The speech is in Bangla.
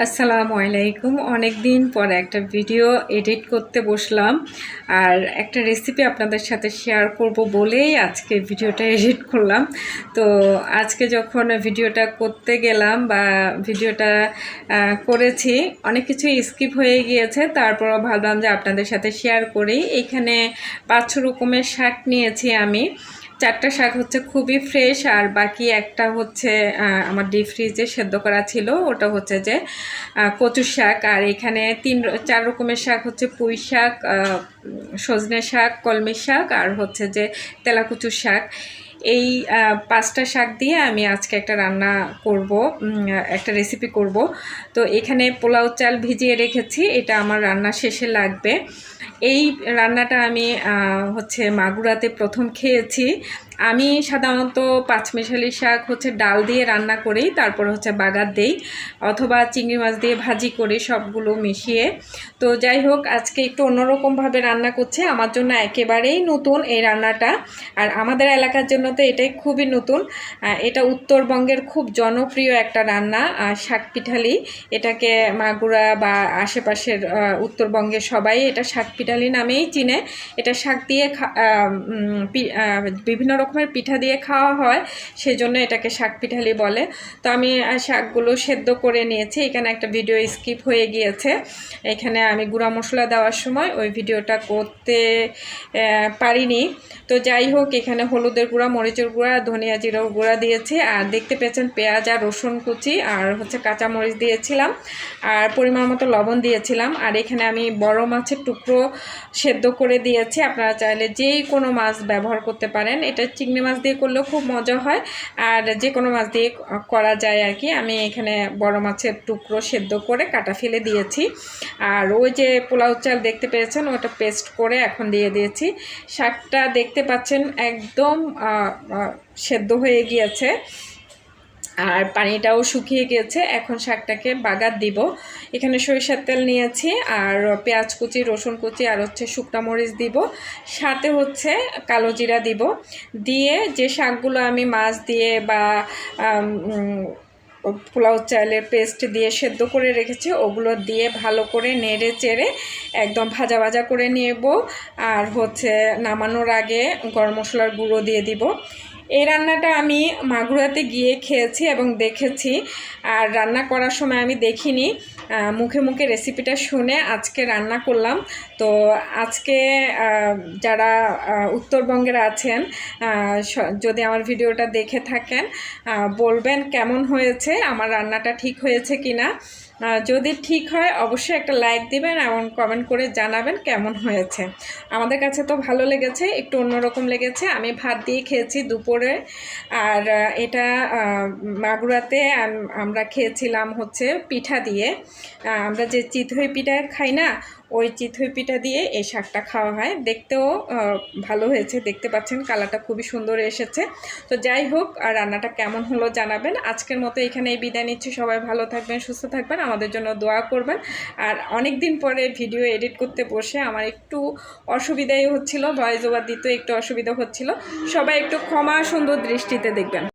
আসসালামু আলাইকুম। অনেক দিন পর একটা ভিডিও এডিট করতে বসলাম আর একটা রেসিপি আপনাদের সাথে শেয়ার করব বলেই আজকে ভিডিওটা এডিট করলাম। তো আজকে যখন ভিডিওটা করতে গেলাম বা ভিডিওটা করেছি, অনেক কিছু স্কিপ হয়ে গিয়েছে। তারপরও ভাবলাম যে আপনাদের সাথে শেয়ার করি। এখানে পাঁচ রকমের শাক নিয়েছি আমি। চারটা শাক হচ্ছে খুবই ফ্রেশ আর বাকি একটা হচ্ছে আমার ডিপ ফ্রিজে সেদ্ধ করা ছিল। ওটা হচ্ছে যে কচুর শাক। আর এখানে তিন চার রকমের শাক হচ্ছে পুঁই শাক সজনে শাক, কলমি শাক আর হচ্ছে যে তেলাকুচুর শাক। এই পাঁচটা শাক দিয়ে আমি আজকে একটা রান্না করব একটা রেসিপি করব। তো এখানে পোলাও চাল ভিজিয়ে রেখেছি, এটা আমার রান্না শেষে লাগবে। এই রান্নাটা আমি হচ্ছে মাগুরাতে প্রথম খেয়েছি। আমি সাধারণত পাঁচমিশালি শাক হচ্ছে ডাল দিয়ে রান্না করি, তারপর হচ্ছে বাগার দেই, অথবা চিংড়ি মাছ দিয়ে ভাজি করি, সবগুলো মিশিয়ে। তো যাই হোক, আজকে একটু অন্যরকমভাবে রান্না করছে, আমার জন্য একেবারেই নতুন এই রান্নাটা। আর আমাদের এলাকার জন্য তো এটাই খুবই নতুন। এটা উত্তরবঙ্গের খুব জনপ্রিয় একটা রান্না শাক পিঠালি। এটাকে মাগুরা বা আশেপাশের উত্তরবঙ্গের সবাই এটা শাক পিঠালি নামেই চিনে। এটা শাক দিয়ে বিভিন্ন রকমের পিঠা দিয়ে খাওয়া হয় সেই জন্য এটাকে শাক পিঠালি বলে। তো আমি শাকগুলো সেদ্ধ করে নিয়েছি। এখানে একটা ভিডিও স্কিপ হয়ে গিয়েছে। এখানে আমি গুঁড়া মশলা দেওয়ার সময় ওই ভিডিওটা করতে পারিনি। তো যাই হোক, এখানে হলুদের গুঁড়া মরিচের গুঁড়া, ধনিয়া জিরার গুঁড়া দিয়েছি। আর দেখতে পেয়েছেন পেঁয়াজ আর রসুন কুচি আর হচ্ছে কাঁচা মরিচ দিয়েছিলাম। আর পরিমাণ মতো লবণ দিয়েছিলাম। আর এখানে আমি বড় মাছের টুকরো সেদ্ধ করে দিয়েছি। আপনারা চাইলে যেই কোনো মাছ ব্যবহার করতে পারেন। এটা চিংড়ি মাছ দিয়ে করলেও খুব মজা হয়। আর যে কোনো মাছ দিয়ে করা যায় আর কি। আমি এখানে বড় মাছের টুকরো সেদ্ধ করে কাটা ফেলে দিয়েছি। আর ওই যে পোলাও চাল দেখতে পেয়েছেন, ওটা পেস্ট করে এখন দিয়ে দিয়েছি। শাকটা দেখতে পাচ্ছেন একদম সেদ্ধ হয়ে গিয়েছে। আর পানিটাও শুকিয়ে গিয়েছে। এখন শাকটাকে বাগার দিব। এখানে সরিষার তেল নিয়েছি আর পেঁয়াজ কুচি, রসুন কুচি আর হচ্ছে শুকনো মরিচ দিব। সাথে হচ্ছে কালো জিরা দিব। দিয়ে যে শাকগুলো আমি মাছ দিয়ে বা পোলাও চালের পেস্ট দিয়ে সেদ্ধ করে রেখেছি। ওগুলো দিয়ে ভালো করে নেড়ে চেড়ে একদম ভাজা ভাজা করে নেব। আর হচ্ছে নামানোর আগে গরম মশলার গুঁড়ো দিয়ে দিব। এই রান্নাটা আমি মাগুরাতে গিয়ে খেয়েছি এবং দেখেছি। আর রান্না করার সময় আমি দেখিনি। মুখে মুখে রেসিপিটা শুনে আজকে রান্না করলাম। তো আজকে যারা উত্তরবঙ্গের আছেন যদি আমার ভিডিওটা দেখে থাকেন বলবেন কেমন হয়েছে আমার রান্নাটা ঠিক হয়েছে কিনা। আহ, যদি ঠিক হয়, অবশ্যই একটা লাইক দিবেন এবং কমেন্ট করে জানাবেন কেমন হয়েছে। আমাদের কাছে তো ভালো লেগেছে, একটু অন্যরকম লেগেছে। আমি ভাত দিয়ে খেয়েছি দুপুরে, আর এটা মাগুরাতে আমরা খেয়েছিলাম হচ্ছে পিঠা দিয়ে। আমরা যে চিতই পিঠা খাই না ওই চিতই পিঠা দিয়ে এই শাকটা খাওয়া হয়। দেখতেও ভালো হয়েছে। দেখতে পাচ্ছেন, কালারটা খুবই সুন্দর এসেছে। তো যাই হোক, আর রান্নাটা কেমন হলো জানাবেন। আজকের মতো এখানে এই বিদায় নিচ্ছি। সবাই ভালো থাকবেন, সুস্থ থাকবেন, আমাদের জন্য দোয়া করবেন। আর অনেক দিন পরে ভিডিও এডিট করতে বসে আমার একটু অসুবিধাই হচ্ছিল, ভয়েস ওভার দিতে একটু অসুবিধা হচ্ছিল। সবাই একটু ক্ষমা সুন্দর দৃষ্টিতে দেখবেন।